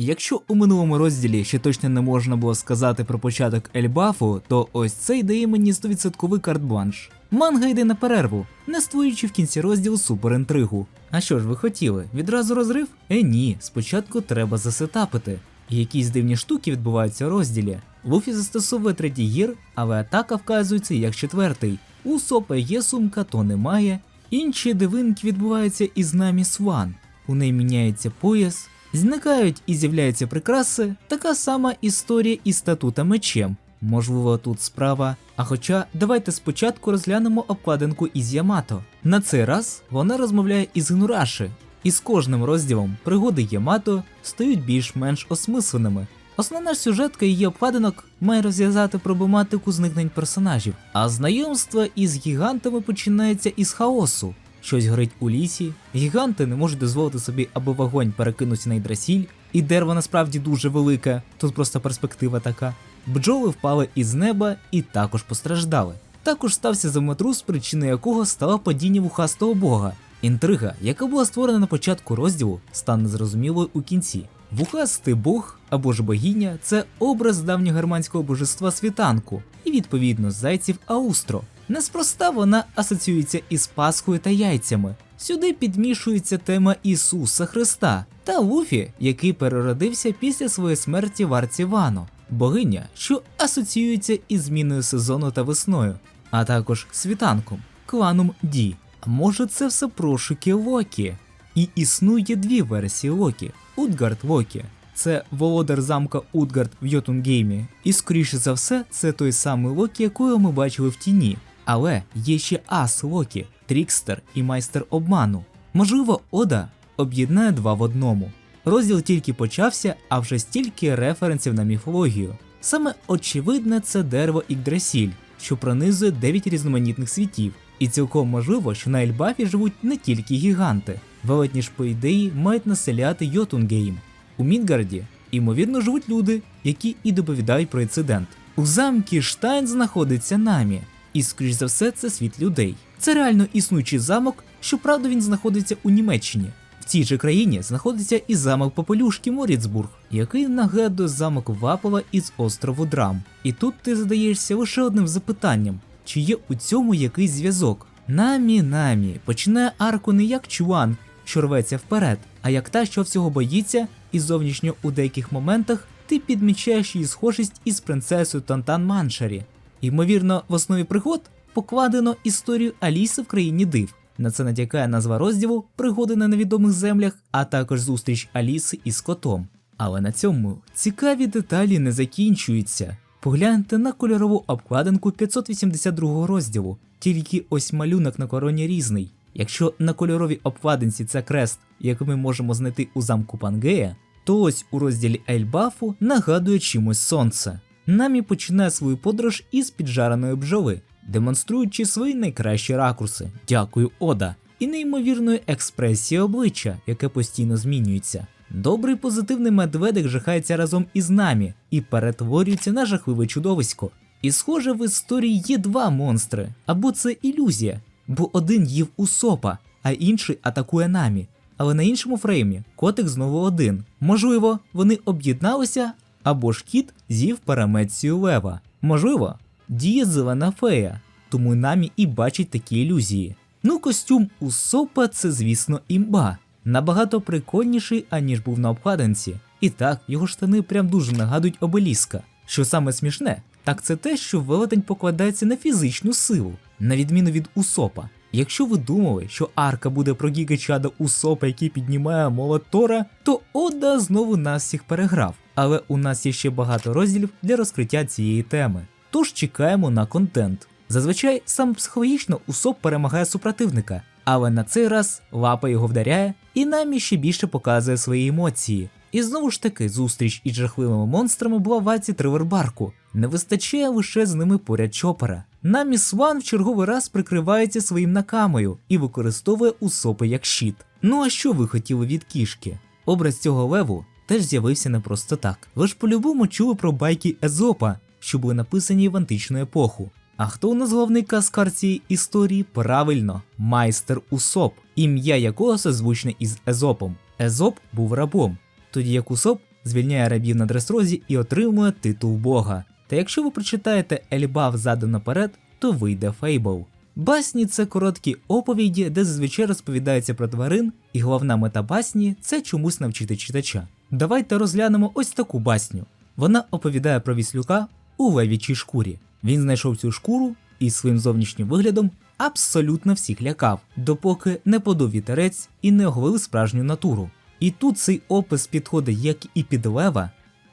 Якщо у минулому розділі ще точно не можна було сказати про початок Ельбафу, то ось цей дає мені 100% карт-бланш. Манга йде на перерву, не створюючи в кінці розділу суперінтригу. А що ж ви хотіли? Відразу розрив? Е ні, спочатку треба засетапити. І якісь дивні штуки відбуваються у розділі. Луфі застосовує третій гір, але атака вказується як четвертий. У Сопа є сумка, то немає. Інші дивинки відбуваються із намі Сван. У неї міняється пояс, зникають і з'являються прикраси. Така сама історія із статута мечем. Можливо, тут справа. А хоча давайте спочатку розглянемо обкладинку із Ямато. На цей раз вона розмовляє із Гнураші, і з кожним розділом пригоди Ямато стають більш-менш осмисленими. Основна ж сюжетка її обкладинок має розв'язати проблематику зникнень персонажів, а знайомство із гігантами починається із хаосу. Щось горить у лісі, гіганти не можуть дозволити собі, аби вогонь перекинувся на Ідрасіль, і дерево насправді дуже велике, тут просто перспектива така. Бджоли впали із неба і також постраждали. Також стався землетрус, причиною якого стало падіння вухастого бога. Інтрига, яка була створена на початку розділу, стане зрозумілою у кінці. Вухастий бог або ж богиня це образ давньогерманського божества світанку і відповідно зайців Аустро. Неспроста вона асоціюється із Пасхою та яйцями. Сюди підмішується тема Ісуса Христа та Луфі, який переродився після своєї смерті в Арці Вано, богиня, що асоціюється із зміною сезону та весною, а також світанком, кланом Ді. А може це все прошуки Локі? І існує дві версії Локі: Утгард Локі. Це володар замка Утгард в Йотунгеймі, і скоріше за все, це той самий Локі, якого ми бачили в тіні. Але є ще Ас Локі, Трікстер і майстер обману. Можливо, Ода об'єднає два в одному. Розділ тільки почався, а вже стільки референсів на міфологію. Саме очевидне це дерево Ігдрасіль, що пронизує 9 різноманітних світів. І цілком можливо, що на Ельбафі живуть не тільки гіганти, велетні ж по ідеї мають населяти Йотунгейм. У Мідгарді, ймовірно, живуть люди, які і доповідають про інцидент. У замкі Штайн знаходиться намі, і скоріш за все це світ людей. Це реально існуючий замок, щоправда він знаходиться у Німеччині. В цій же країні знаходиться і замок Попелюшки Моріцбург, який нагадує замок Вапова із острову Драм. І тут ти задаєшся лише одним запитанням: чи є у цьому якийсь зв'язок? Намі намі починає арку не як чуан, що рветься вперед, а як та, що всього боїться, і зовнішньо у деяких моментах ти підмічаєш її схожість із принцесою Тантан Маншарі. Ймовірно, в основі пригод покладено історію Аліси в країні див. На це натякає назва розділу Пригоди на невідомих землях, а також зустріч Аліси із котом. Але на цьому цікаві деталі не закінчуються. Погляньте на кольорову обкладинку 582 розділу, тільки ось малюнок на короні різний. Якщо на кольоровій обкладинці це крест, який ми можемо знайти у замку Пангея, то ось у розділі Ельбафу нагадує чимось сонце. Намі починає свою подорож із піджареної бджоли, демонструючи свої найкращі ракурси. Дякую, Ода, і неймовірної експресії обличчя, яке постійно змінюється. Добрий позитивний медведик жахається разом із намі і перетворюється на жахливе чудовисько. І схоже, в історії є два монстри, або це ілюзія, бо один їв усопа, а інший атакує намі. Але на іншому фреймі котик знову один. Можливо, вони об'єдналися, або ж кіт з'їв парамецію лева. Можливо, діє зелена фея, тому намі і бачить такі ілюзії. Ну, костюм Усопа це, звісно, імба. Набагато прикольніший, аніж був на обкладинці. І так, його штани прям дуже нагадують обеліска. Що саме смішне, так це те, що велетень покладається на фізичну силу, на відміну від Усопа. Якщо ви думали, що арка буде про гігачада Усопа, який піднімає молот Тора, то Ода знову нас всіх переграв. Але у нас є ще багато розділів для розкриття цієї теми. Тож чекаємо на контент. Зазвичай саме психологічно Усоп перемагає супротивника, але на цей раз лапа його вдаряє і намі ще більше показує свої емоції. І знову ж таки, зустріч із жахливими монстрами була в Аці Тривербарку. Не вистачає лише з ними поряд чопера. Намі Сван в черговий раз прикривається своїм накамою і використовує усопи як щит. Ну а що ви хотіли від кішки? Образ цього леву теж з'явився не просто так. Ви ж по-любому чули про байки Езопа, що були написані в античну епоху. А хто у нас головний каскар цієї історії? Правильно, майстер Усоп, ім'я якого созвучне із Езопом. Езоп був рабом, тоді як Усоп звільняє рабів на Дресрозі і отримує титул Бога. Та якщо ви прочитаєте Ельбаф задом наперед, то вийде Фейбл. Басні це короткі оповіді, де зазвичай розповідається про тварин, і головна мета басні це чомусь навчити читача. Давайте розглянемо ось таку басню. Вона оповідає про віслюка у левічій шкурі. Він знайшов цю шкуру і своїм зовнішнім виглядом абсолютно всіх лякав, допоки не подув вітерець і не оголив справжню натуру. І тут цей опис підходить як і під лева,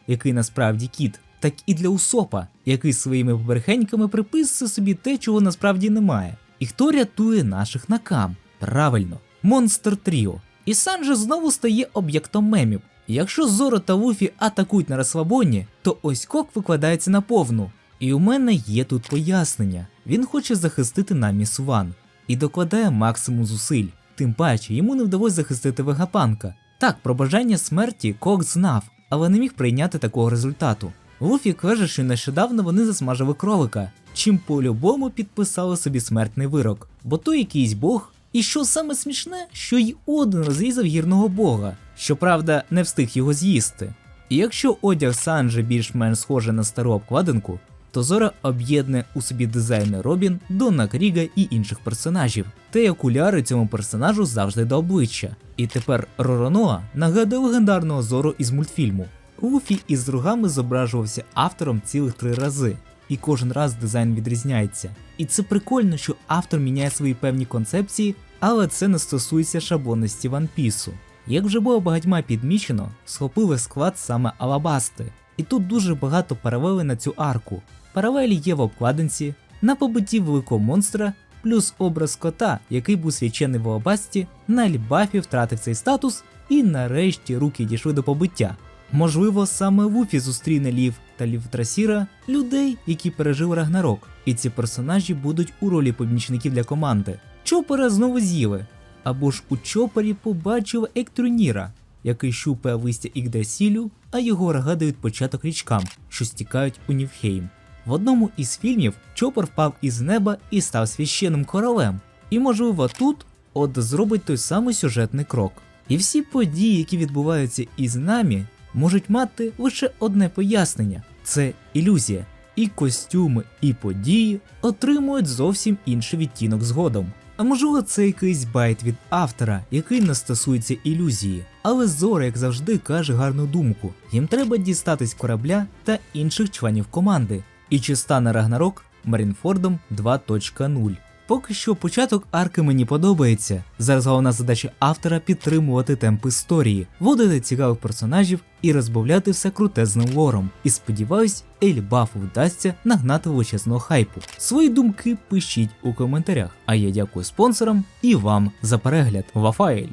який насправді кіт, так і для Усопа, який своїми поверхеньками приписує собі те, чого насправді немає. І хто рятує наших накам? Правильно, Монстр Тріо. І Санджа знову стає об'єктом мемів. Якщо Зоро та Луфі атакують на розслабоні, то ось кок викладається на повну. І у мене є тут пояснення. Він хоче захистити наміс Ван і докладає максимум зусиль. Тим паче йому не вдалося захистити Вегапанка. Так, про бажання смерті Кок знав, але не міг прийняти такого результату. Луфі каже, що нещодавно вони засмажили кролика, чим по-любому підписали собі смертний вирок, бо той якийсь бог. І що саме смішне, що й один розрізав гірного бога, щоправда, не встиг його з'їсти. І якщо одяг Санджи більш-менш схожий на стару обкладинку, то Зора об'єднує у собі дизайни Робін, Донна Кріга і інших персонажів, та й окуляри цьому персонажу завжди до обличчя. І тепер Ророноа нагадує легендарного Зору із мультфільму. Луфі із другами зображувався автором цілих три рази, і кожен раз дизайн відрізняється. І це прикольно, що автор міняє свої певні концепції, але це не стосується шаблонності One Piece. Як вже було багатьма підмічено, схопили склад саме Алабасти, і тут дуже багато паралелей на цю арку. Паралелі є в обкладинці, на побитті великого монстра, плюс образ кота, який був свячений в Алабасті, на Ельбафі втратив цей статус, і нарешті руки дійшли до побиття. Можливо, саме Луфі зустріне Лів та Лів Трасіра людей, які пережили Рагнарок, і ці персонажі будуть у ролі помічників для команди. Чопера знову з'їли, або ж у Чопері побачив Ектруніра, який щупає листя Ігдрасілю, а його рога початок річкам, що стікають у Нівхейм. В одному із фільмів Чопер впав із неба і став священним королем. І можливо тут Ода зробить той самий сюжетний крок. І всі події, які відбуваються із нами, можуть мати лише одне пояснення: це ілюзія. І костюми, і події отримують зовсім інший відтінок згодом. А можливо, це якийсь байт від автора, який не стосується ілюзії. Але Зора, як завжди, каже гарну думку: їм треба дістатись корабля та інших членів команди. І чи стане Рагнарок Марінфордом 2.0. Поки що початок арки мені подобається. Зараз головна задача автора підтримувати темп історії, вводити цікавих персонажів і розбавляти все крутезним лором. І сподіваюсь, Ельбафу вдасться нагнати величезного хайпу. Свої думки пишіть у коментарях. А я дякую спонсорам і вам за перегляд. Вафаель!